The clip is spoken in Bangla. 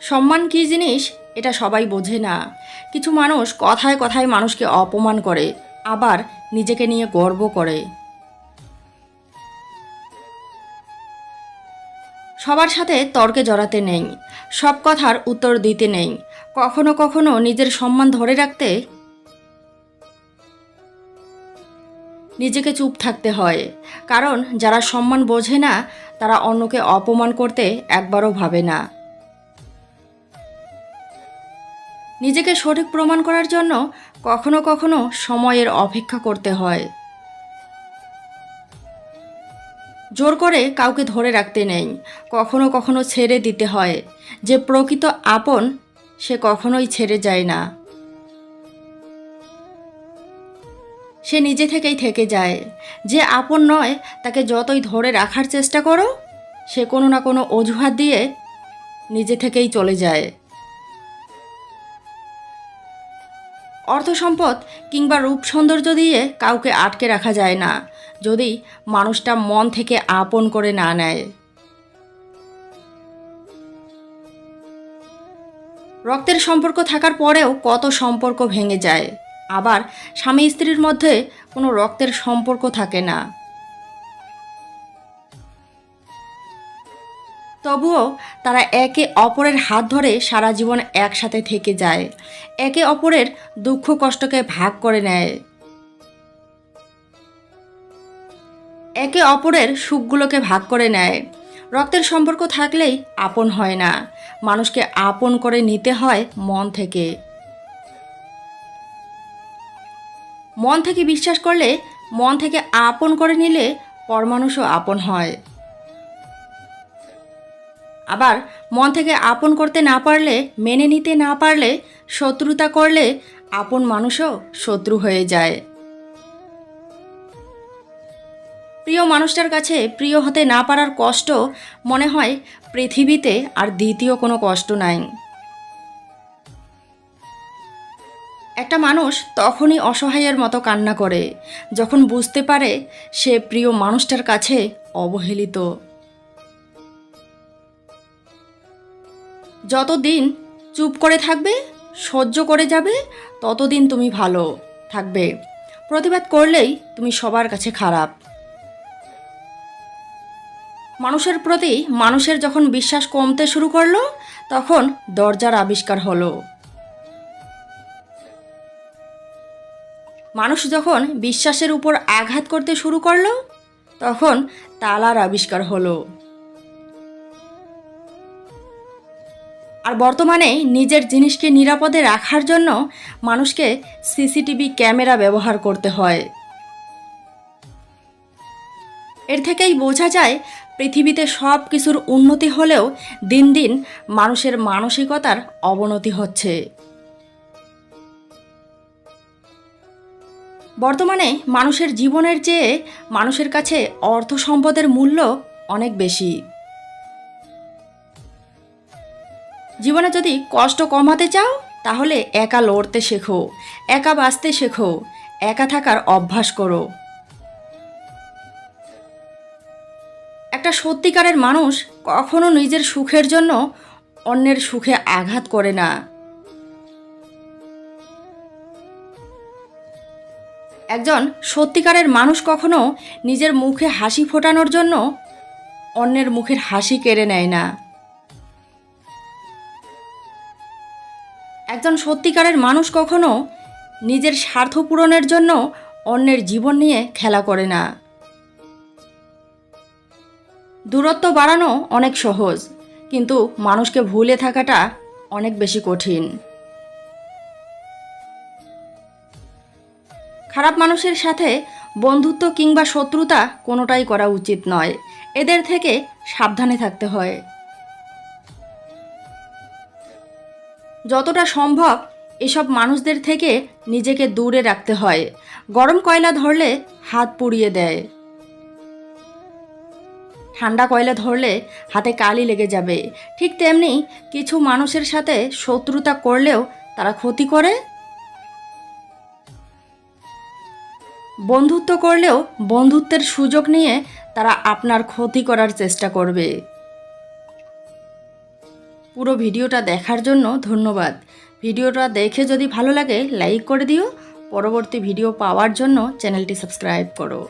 সম্মান কী জিনিস? এটা সবাই বোঝে না। কিছু মানুষ কথায় কথায় মানুষকে অপমান করে, আবার নিজেকে নিয়ে গর্ব করে। সবার সাথে তর্কে জড়াতে নেই, সব কথার উত্তর দিতে নেই। কখনো কখনো নিজের সম্মান ধরে রাখতে নিজেকে চুপ থাকতে হয়, কারণ যারা সম্মান বোঝে না, তারা অন্যকে অপমান করতে একবারও ভাবে না। নিজেকে সঠিক প্রমাণ করার জন্য কখনো কখনো সময়ের অপেক্ষা করতে হয়। জোর করে কাউকে ধরে রাখতে নেই, কখনো কখনো ছেড়ে দিতে হয়। যে প্রকৃত আপন, সে কখনোই ছেড়ে যায় না। সে নিজে থেকেই থেকে যায়। যে আপন নয়, তাকে যতই ধরে রাখার চেষ্টা করো, সে কোনো না কোনো অজুহাত দিয়ে নিজে থেকেই চলে যায়। অর্থ সম্পদ কিংবা রূপ সৌন্দর্য দিয়ে কাউকে আটকে রাখা যায় না, যদি মানুষটা মন থেকে আপন করে না নেয়। রক্তের সম্পর্ক থাকার পরেও কত সম্পর্ক ভেঙে যায়। আবার স্বামী স্ত্রীর মধ্যে কোনো রক্তের সম্পর্ক থাকে না। তবুও তারা একে অপরের হাত ধরে সারা জীবন একসাথে থেকে যায়। একে অপরের দুঃখ কষ্টকে ভাগ করে নেয়। একে অপরের সুখগুলোকে ভাগ করে নেয়। রক্তের সম্পর্ক থাকলেই আপন হয় না। মানুষকে আপন করে নিতে হয় মন থেকে। মন থেকে বিশ্বাস করলে মন থেকে আপন করে নিলে পরমানুষও আপন হয়। আবার মন থেকে আপন করতে না পারলে, মেনে নিতে না পারলে, শত্রুতা করলে আপন মানুষও শত্রু হয়ে যায়। প্রিয় মানুষটার কাছে প্রিয় হতে না পারার কষ্ট মনে হয় পৃথিবীতে আর দ্বিতীয় কোনো কষ্ট নাই। একটা মানুষ তখনই অসহায়ের মতো কান্না করে, যখন বুঝতে পারে সে প্রিয় মানুষটার কাছে অবহেলিত। যতদিন চুপ করে থাকবে, সহ্য করে যাবে, ততদিন তুমি ভালো থাকবে। প্রতিবাদ করলেই তুমি সবার কাছে খারাপ। মানুষের প্রতি মানুষের যখন বিশ্বাস কমতে শুরু করল, তখন দরজার আবিষ্কার হলো। মানুষ যখন বিশ্বাসের উপর আঘাত করতে শুরু করল, তখন তালার আবিষ্কার হলো। আর বর্তমানে নিজের জিনিসকে নিরাপদে রাখার জন্য মানুষকে সিসিটিভি ক্যামেরা ব্যবহার করতে হয়। এর থেকেই বোঝা যায়, পৃথিবীতে সব কিছুর উন্নতি হলেও দিন দিন মানুষের মানসিকতার অবনতি হচ্ছে। বর্তমানে মানুষের জীবনের চেয়ে মানুষের কাছে অর্থ সম্পদের মূল্য অনেক বেশি। জীবনে যদি কষ্ট কমাতে চাও, তাহলে একা লড়তে শেখো, একা বাঁচতে শেখো, একা থাকার অভ্যাস করো। একটা সত্যিকারের মানুষ কখনো নিজের সুখের জন্য অন্যের সুখে আঘাত করে না। একজন সত্যিকারের মানুষ কখনো নিজের মুখে হাসি ফোটানোর জন্য অন্যের মুখের হাসি কেড়ে নেয় না। একজন সত্যিকারের মানুষ কখনো নিজের স্বার্থ পূরণের জন্য অন্যের জীবন নিয়ে খেলা করে না। দূরত্ব বাড়ানো অনেক সহজ, কিন্তু মানুষকে ভুলে থাকাটা অনেক বেশি কঠিন। খারাপ মানুষের সাথে বন্ধুত্ব কিংবা শত্রুতা কোনোটাই করা উচিত নয়। এদের থেকে সাবধানে থাকতে হয়। যতটা সম্ভব এসব মানুষদের থেকে নিজেকে দূরে রাখতে হয়। গরম কয়লা ধরলে হাত পুড়িয়ে দেয়। ঠান্ডা কয়লা ধরলে হাতে কালি লেগে যাবে। ঠিক তেমনি কিছু মানুষের সাথে শত্রুতা করলেও তারা ক্ষতি করে। বন্ধুত্ব করলেও বন্ধুত্বের সুযোগ নিয়ে তারা আপনার ক্ষতি করার চেষ্টা করবে। পুরো ভিডিওটা দেখার জন্য ধন্যবাদ। ভিডিওটা দেখে যদি ভালো লাগে লাইক করে দিও। পরবর্তী ভিডিও পাওয়ার জন্য চ্যানেলটি সাবস্ক্রাইব করো।